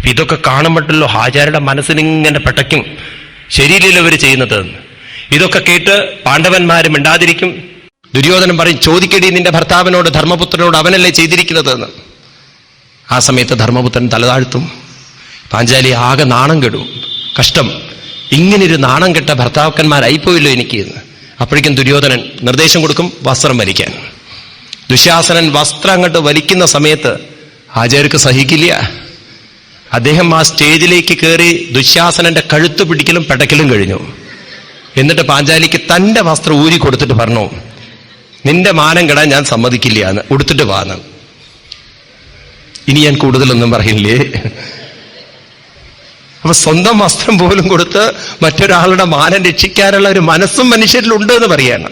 അപ്പൊ ഇതൊക്കെ കാണുമ്പോഴല്ലോ ഹാജാരുടെ മനസ്സിനിങ്ങനെ പെട്ടയ്ക്കും. ശരിയില്ലല്ലോ അവർ ചെയ്യുന്നത് ഇതൊക്കെ കേട്ട് പാണ്ഡവന്മാരും ഇണ്ടാതിരിക്കും ദുര്യോധനൻ പറയും ചോദിക്കടി നിന്റെ ഭർത്താവിനോട് ധർമ്മപുത്രനോട് അവനല്ലേ ചെയ്തിരിക്കുന്നത് എന്ന്. ആ സമയത്ത് ധർമ്മപുത്രൻ തലതാഴ്ത്തും പാഞ്ചാലി ആകെ നാണം കെടും. കഷ്ടം. ഇങ്ങനൊരു നാണം കെട്ട ഭർത്താക്കന്മാരായിപ്പോയില്ലോ എനിക്ക് എന്ന്. അപ്പോഴേക്കും ദുര്യോധനൻ നിർദ്ദേശം കൊടുക്കും വസ്ത്രം വലിക്കാൻ. ദുശാസനൻ വസ്ത്രം അങ്ങോട്ട് വലിക്കുന്ന സമയത്ത് ആചാര്യക്ക് സഹിക്കില്ല. അദ്ദേഹം ആ സ്റ്റേജിലേക്ക് കയറി ദുശ്യാസനന്റെ കഴുത്ത് പിടിക്കലും പെടക്കലും കഴിഞ്ഞു. എന്നിട്ട് പാഞ്ചാലിക്ക് തന്റെ വസ്ത്രം ഊരി കൊടുത്തിട്ട് പറഞ്ഞു നിന്റെ മാനം കെടാൻ ഞാൻ സമ്മതിക്കില്ല എന്ന്. ഉടുത്തിട്ട് വാന്ന് ഇനി ഞാൻ കൂടുതലൊന്നും പറയില്ലേ? അപ്പൊ സ്വന്തം വസ്ത്രം പോലും കൊടുത്ത് മറ്റൊരാളുടെ മാനം രക്ഷിക്കാനുള്ള ഒരു മനസ്സും മനുഷ്യരിലുണ്ട് എന്ന് പറയാണ്.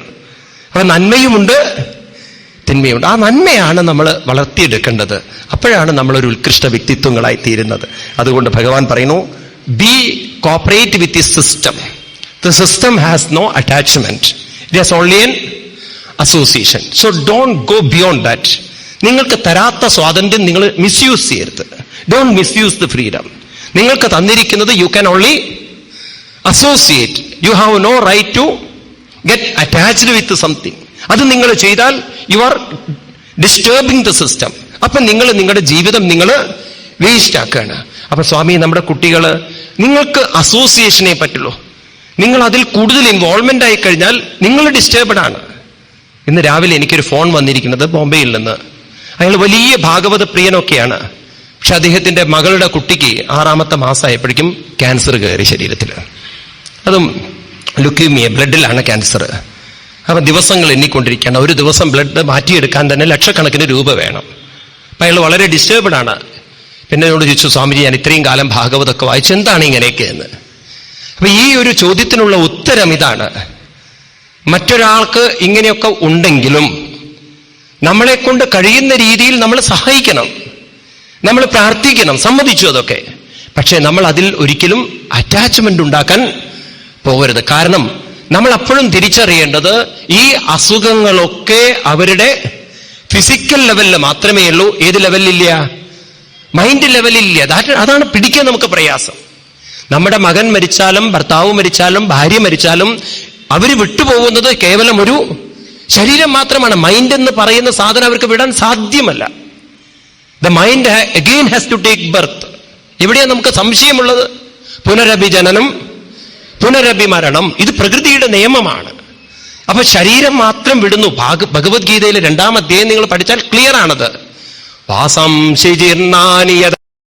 അപ്പൊ നന്മയുമുണ്ട് തിന്മയുണ്ട്. ആ നന്മയാണ് നമ്മൾ വളർത്തിയെടുക്കേണ്ടത്. അപ്പോഴാണ് നമ്മളൊരു ഉത്കൃഷ്ട വ്യക്തിത്വങ്ങളായി തീരുന്നത്. അതുകൊണ്ട് ഭഗവാൻ പറയുന്നു be cooperate with the system the system has no attachment it has only an association so don't go beyond that നിങ്ങൾക്ക് തരാത്ത സ്വാതന്ത്ര്യം നിങ്ങൾ മിസ്യൂസ് ചെയ്യരുത്. ഡോണ്ട് മിസ്യൂസ് ദ ഫ്രീഡം നിങ്ങൾക്ക് തന്നിരിക്കുന്നത് you can only associate you have no right to get attached with something അത് നിങ്ങൾ ചെയ്താൽ you are disturbing the system അപ്പൊ നിങ്ങൾ നിങ്ങളുടെ ജീവിതം നിങ്ങൾ വേസ്റ്റ് ആക്കുകയാണ്. അപ്പൊ സ്വാമി നമ്മുടെ കുട്ടികൾ നിങ്ങൾക്ക് അസോസിയേഷനെ പറ്റുള്ളൂ. നിങ്ങൾ അതിൽ കൂടുതൽ ഇൻവോൾവ്മെന്റ് ആയി കഴിഞ്ഞാൽ നിങ്ങൾ ഡിസ്റ്റേബഡ് ആണ്. ഇന്ന് രാവിലെ എനിക്കൊരു ഫോൺ വന്നിരിക്കുന്നത് ബോംബെയിൽ നിന്ന്. അയാൾ വലിയ ഭാഗവത പ്രിയനൊക്കെയാണ്. പക്ഷെ അദ്ദേഹത്തിന്റെ മകളുടെ കുട്ടിക്ക് ആറാമത്തെ മാസമായപ്പോഴേക്കും ക്യാൻസർ കയറി ശരീരത്തിൽ. അതും ലുക്കീമിയ ബ്ലഡിലാണ് ക്യാൻസർ അപ്പൊ ദിവസങ്ങൾ എണ്ണിക്കൊണ്ടിരിക്കുകയാണ്. ഒരു ദിവസം ബ്ലഡ് മാറ്റിയെടുക്കാൻ തന്നെ ലക്ഷക്കണക്കിന് രൂപ വേണം. അപ്പൊ അയാൾ വളരെ ഡിസ്റ്റർബ്ഡ് ആണ്. പിന്നെ എന്നോട് ചോദിച്ചു സ്വാമിജി ഞാൻ ഇത്രയും കാലം ഭാഗവതമൊക്കെ വായിച്ചു. എന്താണ് ഇങ്ങനെയൊക്കെ എന്ന്? അപ്പൊ ഈ ഒരു ചോദ്യത്തിനുള്ള ഉത്തരം ഇതാണ്. മറ്റൊരാൾക്ക് ഇങ്ങനെയൊക്കെ ഉണ്ടെങ്കിലും നമ്മളെ കൊണ്ട് കഴിയുന്ന രീതിയിൽ നമ്മൾ സഹായിക്കണം. നമ്മൾ പ്രാർത്ഥിക്കണം സമ്മതിച്ചു അതൊക്കെ. പക്ഷേ നമ്മൾ അതിൽ ഒരിക്കലും അറ്റാച്ച്മെന്റ് ഉണ്ടാക്കാൻ പോകരുത്. കാരണം നമ്മൾ അപ്പോഴും തിരിച്ചറിയേണ്ടത് ഈ അസുഖങ്ങളൊക്കെ അവരുടെ ഫിസിക്കൽ ലെവലിൽ മാത്രമേ ഉള്ളൂ. ഏത് ലെവലില്ല മൈൻഡ് ലെവലില്ല അതാ- അതാണ് പിടിക്കാൻ നമുക്ക് പ്രയാസം. നമ്മുടെ മകൻ മരിച്ചാലും ഭർത്താവ് മരിച്ചാലും ഭാര്യ മരിച്ചാലും അവർ വിട്ടുപോകുന്നത് കേവലം ഒരു ശരീരം മാത്രമാണ്. മൈൻഡ് എന്ന് പറയുന്ന സാധനം അവർക്ക് വിടാൻ സാധ്യമല്ല. The mind again has to take birth എവിടെയാണ് നമുക്ക് സംശയമുള്ളത്? പുനരഭിജനനം പുനരഭിമരണം ഇത് പ്രകൃതിയുടെ നിയമമാണ്. അപ്പൊ ശരീരം മാത്രം വിടുന്നു. ഭാഗ- ഭഗവത്ഗീതയിലെ രണ്ടാം അധ്യായം നിങ്ങൾ പഠിച്ചാൽ ക്ലിയർ ആണത്. വാസം ശിജീർണാനിയത